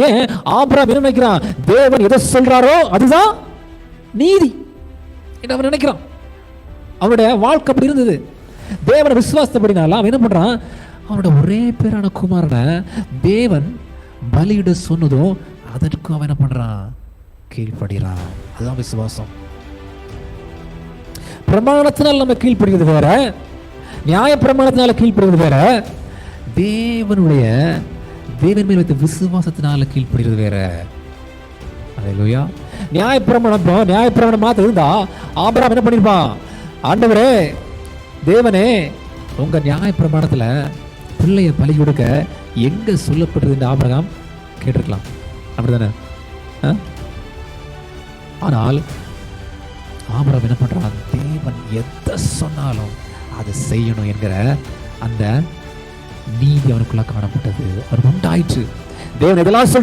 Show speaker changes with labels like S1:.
S1: ஏன் ஆபிரகாம் என்ன நினைக்கிறான்? தேவன் எதை சொல்றாரோ அதுதான் நீதி என்று அவன் நினைக்கிறான். அவனுடைய வாழ்க்கை அப்படி இருந்தது. தேவனை விசுவாசப்படினால அவன் என்ன பண்றான்? அவனோட ஒரே பேரான குமாரனை தேவன் பலியிட சொன்னதும் அதற்கு அவன் என்ன பண்றான்? கீழ்ப்படுகிறான் அதுதான் விசுவாசம். பிரமாணத்தினால் நம்ம கீழ்ப்படுகிறது வேற. நியாய பிரமாணத்தினால கீழ்ப்படுகிறது வேற. தேவனுடைய தேவன் மேல் வைத்த விசுவாசத்தினால கீழ்ப்படுகிறது வேற. அல்லேலூயா நியாய பிரமாணம் இப்போ மாத்த இருந்தா ஆபராம் என்ன பண்ணிருப்பான் ஆண்டவரே தேவனே உங்க நியாயப்பிரமாணத்தில் பிள்ளைய பலி கொடுக்க எங்க சொல்லப்பட்டது இந்த ஆபரகம்? கேட்டிருக்கலாம். அப்படிதானே? ஆ? ஆனால் ஆபரம் என்ன பண்றான்? தேவன் எதை சொன்னாலும் அதை செய்யணும் என்கிற அந்த நீதி அவனுக்குள்ள காணப்பட்டது அவர் உண்டாயிற்று. தேவன் எதெல்லாம் சொல்ற